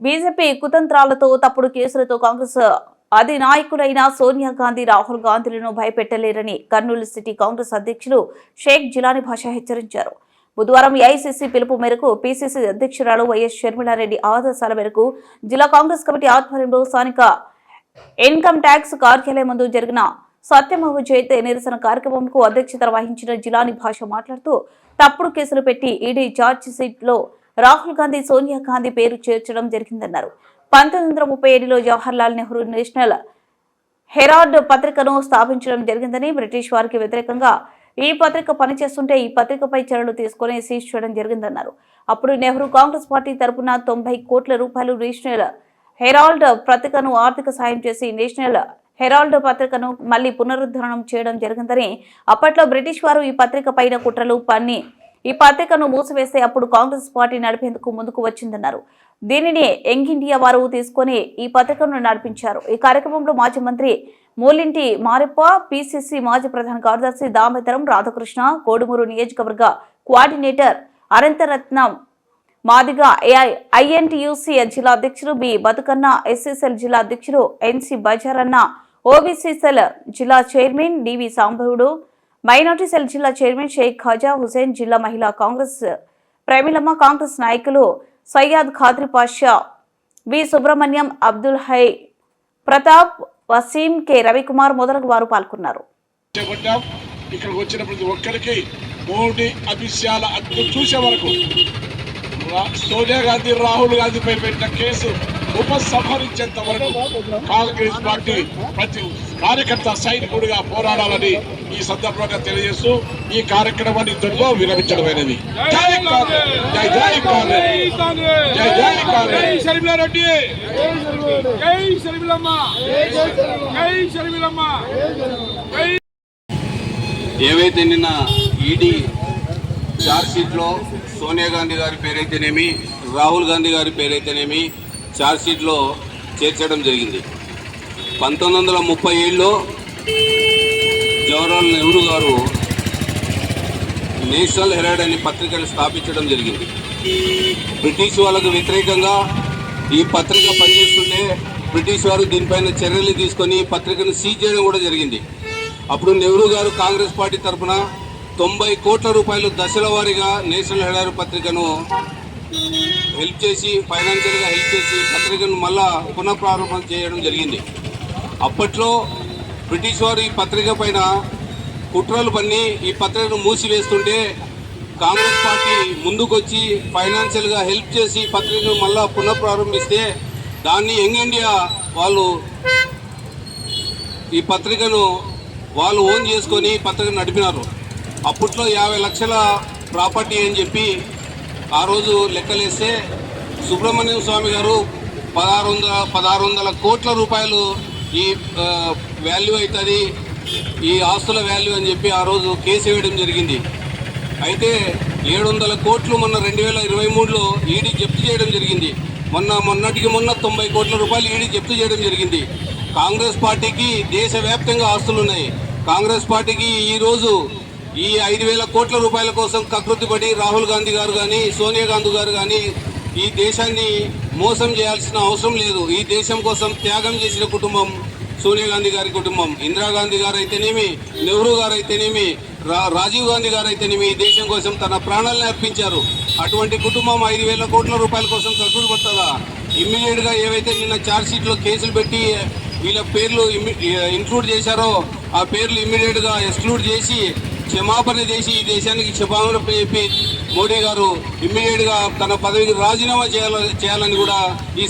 BJP కుతంత్రాలతో తప్పుడు కేసులతో కాంగ్రెస్ అధినాయకులైన సోనియా గాంధీ రాహుల్ గాంధీలను భయపెట్టలేరని కర్నూలు సిటీ కాంగ్రెస్ అధ్యక్షులు షేక్ జిలానీ భాష హెచ్చరించారు. బుధవారం ఏఐసీసీ పిలుపు మేరకు పీసీసీ అధ్యక్షురాలు వైఎస్ షర్మిలారెడ్డి ఆదేశాల మేరకు జిల్లా కాంగ్రెస్ కమిటీ ఆధ్వర్యంలో స్థానిక ఇన్కమ్ ట్యాక్స్ కార్యాలయం ముందు జరిగిన సత్యమహు జయంతి నిరసన కార్యక్రమంకు అధ్యక్షత వహించిన జిలాని భాష మాట్లాడుతూ తప్పుడు కేసులు పెట్టి ఈడీ ఛార్జ్ షీట్లో రాహుల్ గాంధీ సోనియా గాంధీ పేరు చేర్చడం జరిగిందన్నారు. పంతొమ్మిది వందల ముప్పై ఏడులో జవహర్లాల్ నెహ్రూ నేషనల్ హెరాల్డ్ పత్రికను స్థాపించడం జరిగిందని బ్రిటిష్ వారికి వ్యతిరేకంగా ఈ పత్రిక పనిచేస్తుంటే ఈ పత్రికపై చర్యలు తీసుకుని సీజ్ చేయడం జరిగిందన్నారు. అప్పుడు నెహ్రూ కాంగ్రెస్ పార్టీ తరపున తొంభై కోట్ల రూపాయలు నేషనల్ హెరాల్డ్ పత్రికను ఆర్థిక సాయం చేసి నేషనల్ హెరాల్డ్ పత్రికను మళ్ళీ పునరుద్ధరణం చేయడం జరిగిందని అప్పట్లో బ్రిటిష్ వారు ఈ పత్రిక పైన కుట్రలు పన్ని ఈ పత్రికను మూసివేస్తే అప్పుడు కాంగ్రెస్ పార్టీ నడిపేందుకు ముందుకు వచ్చిందన్నారు. దీనిని యంగ్ ఇండియా వారు తీసుకొని ఈ పత్రికను నడిపించారు. ఈ కార్యక్రమంలో మాజీ మంత్రి మూలింటి మారెప్ప పిసిసి మాజీ ప్రధాన కార్యదర్శి దామోదరం రాధాకృష్ణ కోడుమూరు నియోజకవర్గ కోఆర్డినేటర్ అనంతరత్నం మాదిగా ఐఎన్టీయూసీ జిల్లా అధ్యక్షుడు బి. బతుకన్న ఎస్ఎస్ఎల్ జిల్లా అధ్యక్షుడు ఎన్సి బజారన్న ఓబీసీ సెల్ జిల్లా chairman DV Sambavudu minority cell జిల్లా చైర్మన్ షేక్ ఖాజా హుసేన్ జిల్లా మహిళా కాంగ్రెస్ ప్రేమిలమ్మ కాంగ్రెస్ నాయకులు సయ్యాద్ ఖాద్రి పాషా వి సుబ్రహ్మణ్యం అబ్దుల్ హై ప్రతాప్ వసీం కె రవికుమార్ మొదలగు వారు పాల్గొన్నారు. ఇక్కడికి వచ్చిన ప్రతి ఒక్కరికి మోడీ అభిషాల అడ్డు చూసే వరకు. సోనియా గాంధీ రాహుల్ గాంధీపై పెట్టిన కేసు ఉపసంహరించేంత వరకు కాంగ్రెస్ పార్టీ ప్రతి కార్యకర్త సైనికుడిగా పోరాడాలని ఈ సందర్భంగా తెలియజేస్తూ ఈ కార్యక్రమాన్ని ఇంతటితో విరమించడమైనది. జై కాంగ్రెస్! జై జై కాంగ్రెస్! జై జై కాంగ్రెస్! షర్మిలారెడ్డి జై షర్మిలమ్మ జై షర్మిలమ్మ జై ఏవైతే నిన్న ఈడీ ఛార్జ్షీట్లో సోనియా గాంధీ గారి పేరైతేనేమి రాహుల్ గాంధీ గారి పేరైతేనేమి ఛార్జ్షీట్లో చేర్చడం జరిగింది. పంతొమ్మిది వందల ముప్పై ఏడులో జవహర్లాల్ నెహ్రూ గారు నేషనల్ హెరాల్డ్ అనే పత్రికను స్థాపించడం జరిగింది. బ్రిటిష్ వాళ్ళకు వ్యతిరేకంగా ఈ పత్రిక పనిచేస్తుంటే బ్రిటిష్ వారు దీనిపైన చర్యలు తీసుకొని ఈ పత్రికను సీజ్ చేయడం కూడా జరిగింది. అప్పుడు నెహ్రూ గారు కాంగ్రెస్ పార్టీ తరఫున తొంభై కోట్ల రూపాయలు దశల వారీగా నేషనల్ హెరాల్డ్ పత్రికను హెల్ప్ చేసి ఫైనాన్షియల్గా హెల్ప్ చేసి పత్రికను మళ్ళా పునఃప్రారంభం చేయడం జరిగింది. అప్పట్లో బ్రిటిష్ వారు ఈ పత్రిక పైన కుట్రలు పన్ని ఈ పత్రికను మూసివేస్తుంటే కాంగ్రెస్ పార్టీ ముందుకొచ్చి ఫైనాన్షియల్గా హెల్ప్ చేసి పత్రికను మళ్ళా పునఃప్రారంభిస్తే దాన్ని యంగ్ ఇండియా వాళ్ళు ఈ పత్రికను వాళ్ళు ఓన్ చేసుకొని పత్రికను నడిపినారు. అప్పట్లో యాభై లక్షల ప్రాపర్టీ అని చెప్పి ఆ రోజు లెక్కలేస్తే సుబ్రహ్మణ్యం స్వామి గారు పదహారు వందల పదహారు వందల కోట్ల రూపాయలు ఈ వాల్యూ అవుతుంది ఈ ఆస్తుల వాల్యూ అని చెప్పి ఆ రోజు కేసు వేయడం జరిగింది. అయితే ఏడు వందల కోట్లు మొన్న రెండు వేల ఇరవై మూడులో ఈడీ జప్తు చేయడం జరిగింది. మొన్న మొన్నటికి మొన్న తొంభై కోట్ల రూపాయలు ఈడీ జప్తు చేయడం జరిగింది. కాంగ్రెస్ పార్టీకి దేశవ్యాప్తంగా ఆస్తులు ఉన్నాయి కాంగ్రెస్ పార్టీకి ఈరోజు ఈ ఐదు వేల కోట్ల రూపాయల కోసం కకృతిపడి రాహుల్ గాంధీ గారు కానీ సోనియా గాంధీ గారు కానీ ఈ దేశాన్ని మోసం చేయాల్సిన అవసరం లేదు. ఈ దేశం కోసం త్యాగం చేసిన కుటుంబం సోనియా గాంధీ గారి కుటుంబం. ఇందిరాగాంధీ గారు అయితేనేమి నెహ్రూ గారు అయితేనేమి రా రాజీవ్ గాంధీ గారు అయితేనేమి ఈ దేశం కోసం తన ప్రాణాలను అర్పించారు. అటువంటి కుటుంబం ఐదు వేల కోట్ల రూపాయల కోసం కక్కుడు పడుతుందా? ఇమ్మీడియట్గా ఏవైతే నిన్న ఛార్జ్షీట్లో కేసులు పెట్టి వీళ్ళ పేర్లు ఇంక్లూడ్ చేశారో ఆ పేర్లు ఇమ్మీడియట్గా ఎక్స్క్లూడ్ చేసి క్షమాపణ చేసి ఈ దేశానికి క్షమాపణ చెప్పి మోడీ గారు ఇమ్మీడియట్గా తన పదవికి రాజీనామా చేయాలని చేయాలని కూడా ఈ